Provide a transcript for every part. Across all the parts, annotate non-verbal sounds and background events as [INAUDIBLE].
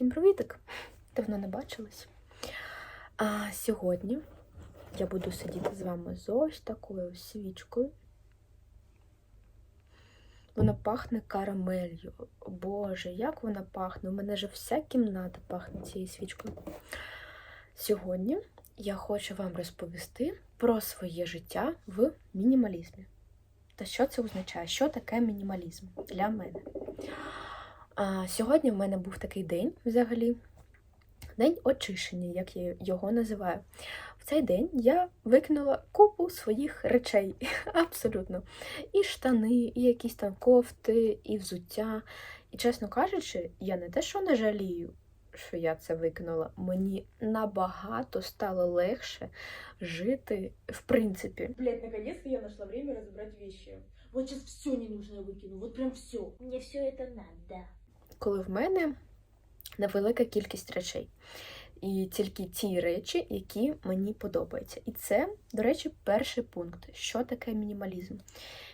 Всім привітик! Давно не бачилась. А сьогодні я буду сидіти з вами з ось такою свічкою. Вона пахне карамелью. Боже, як вона пахне! У мене же вся кімната пахне цією свічкою. Сьогодні я хочу вам розповісти про своє життя в мінімалізмі. Та що це означає? Що таке мінімалізм для мене? А, Сьогодні в мене був такий день взагалі. День очищення, як я його називаю. В цей день я викинула купу своїх речей. [LAUGHS] Абсолютно. І штани, і якісь там кофти, і взуття. І, чесно кажучи, я не те, що не жалію, що я це викинула. Мені набагато стало легше жити, в принципі. Блять, наконец-то я нашла время разобрать вещи. Вот сейчас все ненужное выкину, вот прям все. Мне все это надо. Коли в мене невелика кількість речей. І тільки ті речі, які мені подобаються. І це, до речі, перший пункт. Що таке мінімалізм?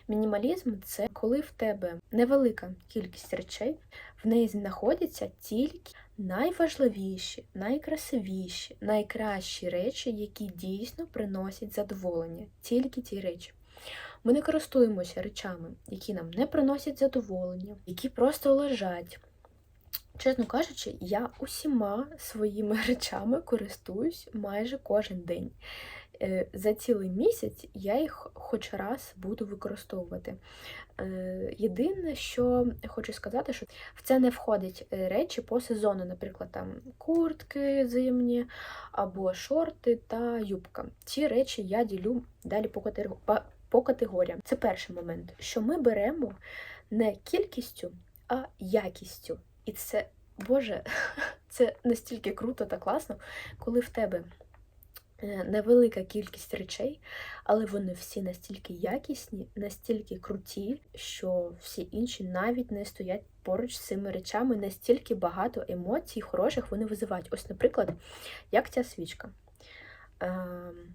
Мінімалізм це коли в тебе невелика кількість речей, в неї знаходяться тільки найважливіші, найкрасивіші, найкращі речі, які дійсно приносять задоволення. Тільки ті речі. Ми не користуємося речами, які нам не приносять задоволення, які просто лежать. Чесно кажучи, я усіма своїми [LAUGHS] речами користуюсь майже кожен день. Е, За цілий місяць я їх хоч раз буду використовувати. Е, Єдине, що хочу сказати, що в це не входить е, речі по сезону, наприклад, там куртки зимні або шорти та юбка. Ці речі я ділю далі по- по категоріям. Це перший момент, що ми беремо не кількістю, а якістю. І це, Боже, [LAUGHS] це настільки круто та класно, коли в тебе е, невелика кількість речей, але вони всі настільки якісні, настільки круті, що всі інші навіть не стоять поруч з цими речами, настільки багато емоцій хороших вони визивають. Ось, наприклад, як ця свічка. Ем,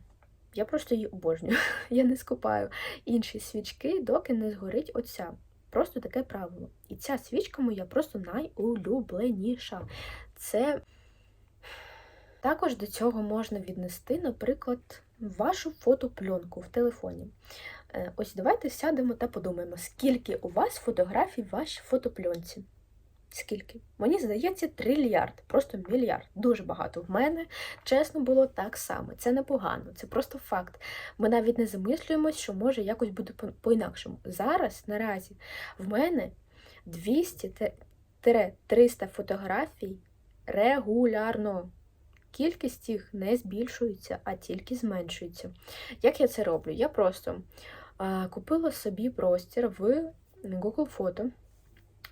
Я просто її обожнюю. [LAUGHS] Я не скупаю інші свічки, доки не згорить оця. Просто таке правило. І ця свічка моя просто найулюбленіша. Це також до цього можна віднести, наприклад, вашу фотопленку в телефоні. Е, Ось давайте сядемо та подумаємо, скільки у вас фотографій в вашій фотопленці. Скільки? Мені здається, трильярд, просто мільярд. Дуже багато. В мене, чесно, було так само. Це непогано, це просто факт. Ми навіть не замислюємось, що може якось буде по- по-інакшому. Зараз, наразі, в мене 200-300 фотографій регулярно. Кількість їх не збільшується, а тільки зменшується. Як я це роблю? Я просто купила собі простір в Google Фото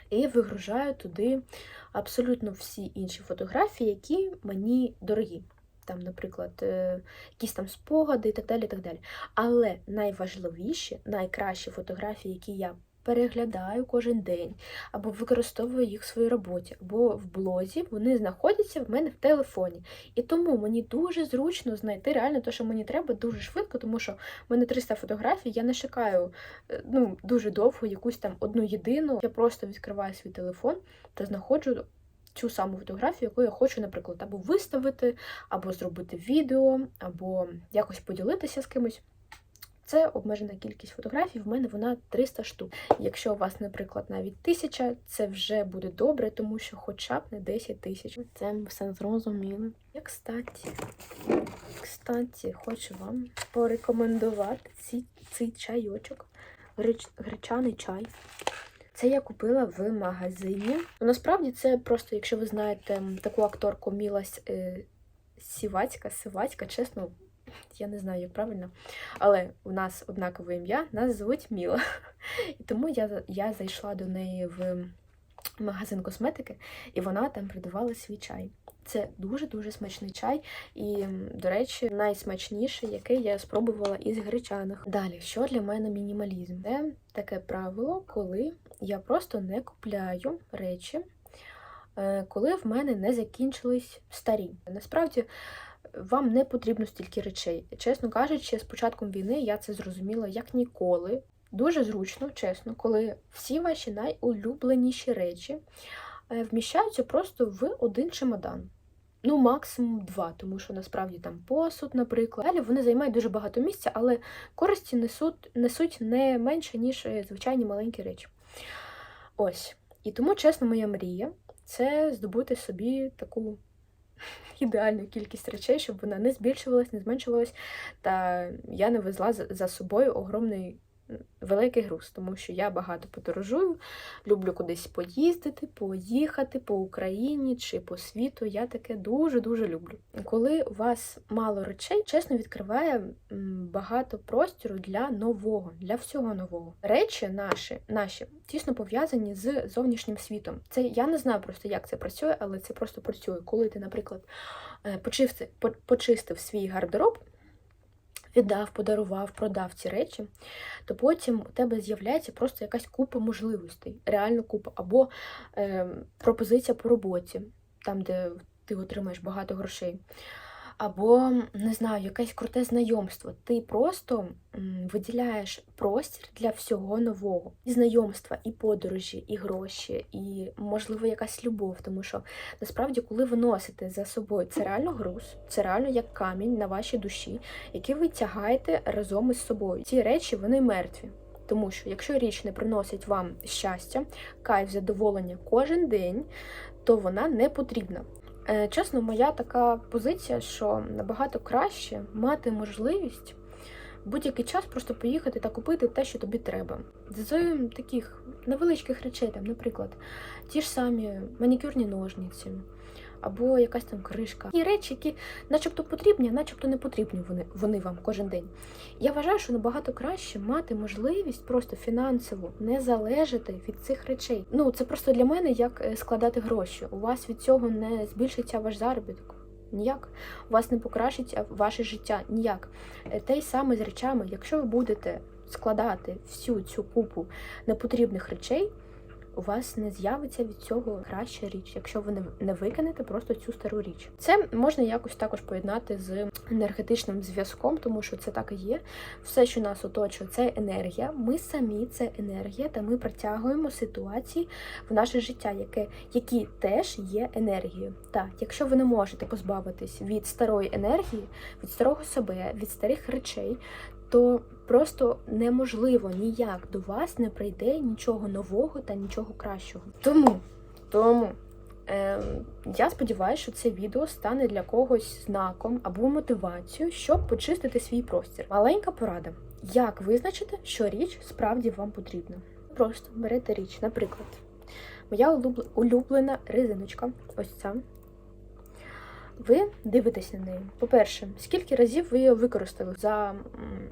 і вигружаю туди абсолютно всі інші фотографії, які мені дорогі. Там, наприклад, е, якісь там спогади і так далі. і так далі. Але найважливіші, найкращі фотографії, які я переглядаю кожен день, або використовую їх в своїй роботі, або в блозі, вони знаходяться в мене в телефоні. І тому мені дуже зручно знайти реально те, що мені треба, дуже швидко, тому що в мене 300 фотографій, я не шукаю е, ну, дуже довго якусь там одну єдину. Я просто відкриваю свій телефон та знаходжу цю саму фотографію, яку я хочу, наприклад, або виставити, або зробити відео, або якось поділитися з кимось. Це обмежена кількість фотографій, в мене вона 300 штук. Якщо у вас, наприклад, навіть тисяча, це вже буде добре, тому що хоча б не 10 тисяч. Це ми все зрозуміли. І, кстати, кстати, хочу вам порекомендувати ці, цей чайочок, греч, гречаний чай. Це я купила в магазині. Ну, Насправді це просто, якщо ви знаєте таку акторку Міла е, Сівацька, Сивацька, чесно, я не знаю, як правильно. Але у нас однакове ім'я, нас звуть Міла. І тому я, я зайшла до неї в магазин косметики, і вона там продавала свій чай. Це дуже-дуже смачний чай, і, до речі, найсмачніший, який я спробувала із гречаних. Далі, що для мене мінімалізм? Це таке правило, коли я просто не купляю речі, е, коли в мене не закінчились старі. Насправді вам не потрібно стільки речей. Чесно кажучи, з початком війни я це зрозуміла як ніколи. Дуже зручно, чесно, коли всі ваші найулюбленіші речі е, вміщаються просто в один чемодан. Ну, максимум два, тому що насправді там посуд, наприклад. Далі вони займають дуже багато місця, але користі несуть, несуть не менше, ніж е, звичайні маленькі речі. Ось. І тому, чесно, моя мрія це здобути собі таку ідеальну кількість речей, щоб вона не збільшувалась, не зменшувалась, та я не везла за- собою огромний великий груз, тому що я багато подорожую, люблю кудись поїздити, поїхати по Україні чи по світу. Я таке дуже-дуже люблю. Коли у вас мало речей, чесно відкриває багато простору для нового, для всього нового. Речі наші, наші тісно пов'язані з зовнішнім світом. Це я не знаю просто, як це працює, але це просто працює. Коли ти, наприклад, е, почистив, почистив свій гардероб. Віддав, подарував, продав ці речі, то потім у тебе з'являється просто якась купа можливостей, реально купа, або е, пропозиція по роботі, там, де ти отримаєш багато грошей. Або, не знаю, якесь круте знайомство. Ти просто виділяєш простір для всього нового. І знайомства, і подорожі, і гроші, і, можливо, якась любов. Тому що насправді, коли ви носите за собою, це реально груз, це реально як камінь на вашій душі, який ви тягаєте разом із собою. Ці речі вони мертві. Тому що якщо річ не приносить вам щастя, кайф, задоволення кожен день, то вона не потрібна. Е, Чесно, моя така позиція, що набагато краще мати можливість будь-який час просто поїхати та купити те, що тобі треба. З таких невеличких речей, там, наприклад, ті ж самі манікюрні ножниці. Або якась там кришка. І речі, які начебто потрібні, а начебто не потрібні вони, вони вам кожен день. Я вважаю, що набагато краще мати можливість просто фінансово не залежати від цих речей. Ну, це просто для мене як е, складати гроші. У вас від цього не збільшиться ваш заробіток. Ніяк. У вас не покращиться ваше життя. Ніяк. Е, Те й саме з речами. Якщо ви будете складати всю цю купу непотрібних речей, у вас не з'явиться від цього краща річ, якщо ви не- не викинете просто цю стару річ. Це можна якось також поєднати з енергетичним зв'язком, тому що це так і є. Все, що нас оточує, це енергія. Ми самі це енергія, та ми притягуємо ситуації в наше життя, яке, які теж є енергією. Так, якщо ви не можете позбавитись від старої енергії, від старого себе, від старих речей, то просто неможливо ніяк до вас не прийде нічого нового та нічого кращого. Тому, тому. Ем, я сподіваюся, що це відео стане для когось знаком або мотивацією, щоб почистити свій простір. Маленька порада: як визначити, що річ справді вам потрібна? Просто берете річ, наприклад, моя улюбл- улюблена резиночка, ось ця. Ви дивитесь на неї. По-перше, скільки разів ви її використали за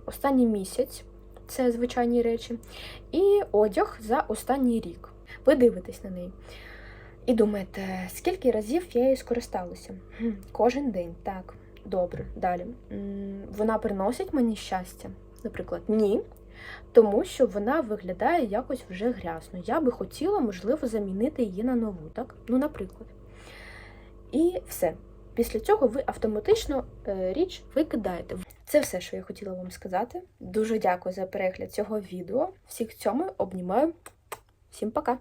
останній місяць, це звичайні речі, і одяг за останній рік. Ви дивитесь на неї. І думаєте, скільки разів я її скористалася? Кожен день, так, добре. Далі. Вона приносить мені щастя? Наприклад, ні. Тому що вона виглядає якось вже грязно. Я би хотіла, можливо, замінити її на нову, так? Ну, наприклад. І все. Після цього ви автоматично е, річ викидаєте. Це все, що я хотіла вам сказати. Дуже дякую за перегляд цього відео. Всіх цьому обнімаю. Всім пока!